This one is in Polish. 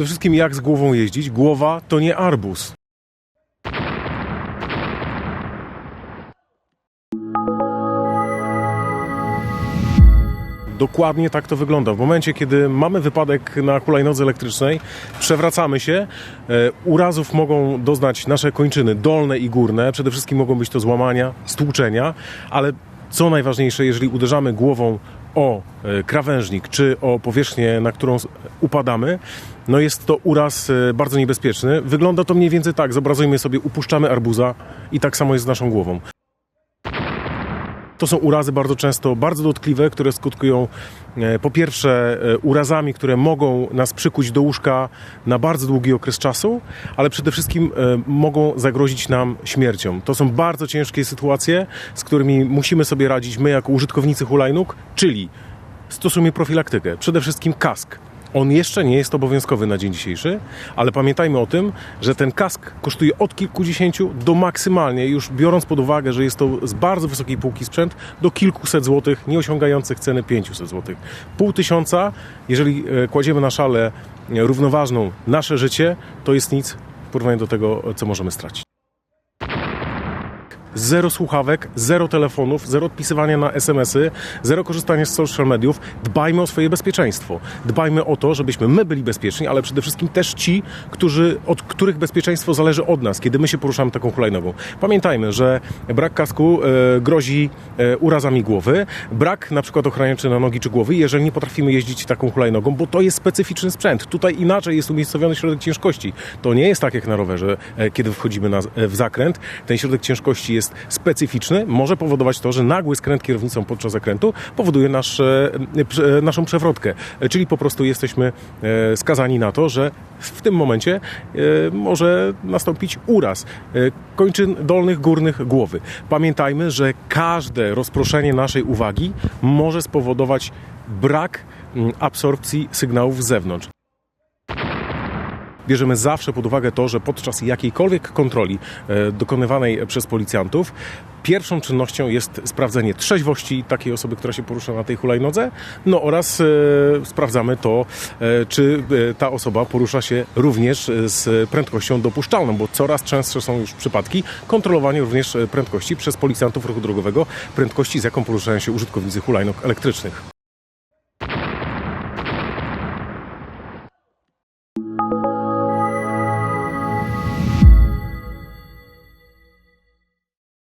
przede wszystkim jak z głową jeździć. Głowa to nie arbuz. Dokładnie tak to wygląda. W momencie, kiedy mamy wypadek na hulajnodze elektrycznej, przewracamy się, e, urazów mogą doznać nasze kończyny dolne i górne. Przede wszystkim mogą być to złamania, stłuczenia, ale co najważniejsze, jeżeli uderzamy głową o e, krawężnik czy o powierzchnię, na którą upadamy, no jest to uraz e, bardzo niebezpieczny. Wygląda to mniej więcej tak. Zobrazujmy sobie, upuszczamy arbuza i tak samo jest z naszą głową. To są urazy bardzo często bardzo dotkliwe, które skutkują e, po pierwsze e, urazami, które mogą nas przykuć do łóżka na bardzo długi okres czasu, ale przede wszystkim e, mogą zagrozić nam śmiercią. To są bardzo ciężkie sytuacje, z którymi musimy sobie radzić my jako użytkownicy hulajnóg, czyli stosujmy profilaktykę. Przede wszystkim kask. On jeszcze nie jest obowiązkowy na dzień dzisiejszy, ale pamiętajmy o tym, że ten kask kosztuje od kilkudziesięciu do maksymalnie, już biorąc pod uwagę, że jest to z bardzo wysokiej półki sprzęt, do kilkuset złotych, nie osiągających ceny 500 złotych. Pół tysiąca, jeżeli e, kładziemy na szalę e, równoważną nasze życie, to jest nic w porównaniu do tego, co możemy stracić. Zero słuchawek, zero telefonów, zero odpisywania na SMS-y, zero korzystania z social mediów. Dbajmy o swoje bezpieczeństwo. Dbajmy o to, żebyśmy my byli bezpieczni, ale przede wszystkim też ci, którzy, od których bezpieczeństwo zależy od nas, kiedy my się poruszamy taką hulajnogą. Pamiętajmy, że brak kasku e, grozi e, urazami głowy, brak na przykład ochraniaczy na nogi czy głowy, jeżeli nie potrafimy jeździć taką hulajnogą, bo to jest specyficzny sprzęt. Tutaj inaczej jest umiejscowiony środek ciężkości. To nie jest tak jak na rowerze, e, kiedy wchodzimy na, e, w zakręt. Ten środek ciężkości jest specyficzny, może powodować to, że nagły skręt kierownicą podczas zakrętu powoduje nasze, e, prze- naszą przewrotkę. E, Czyli po prostu jesteśmy e, skazani na to, że w tym momencie e, może nastąpić uraz e, kończyn dolnych, górnych głowy. Pamiętajmy, że każde rozproszenie naszej uwagi może spowodować brak mm, absorpcji sygnałów z zewnątrz. Bierzemy zawsze pod uwagę to, że podczas jakiejkolwiek kontroli e, dokonywanej przez policjantów pierwszą czynnością jest sprawdzenie trzeźwości takiej osoby, która się porusza na tej hulajnodze, no oraz e, sprawdzamy to, e, czy ta osoba porusza się również z prędkością dopuszczalną, bo coraz częstsze są już przypadki kontrolowania również prędkości przez policjantów ruchu drogowego, prędkości z jaką poruszają się użytkownicy hulajnóg elektrycznych.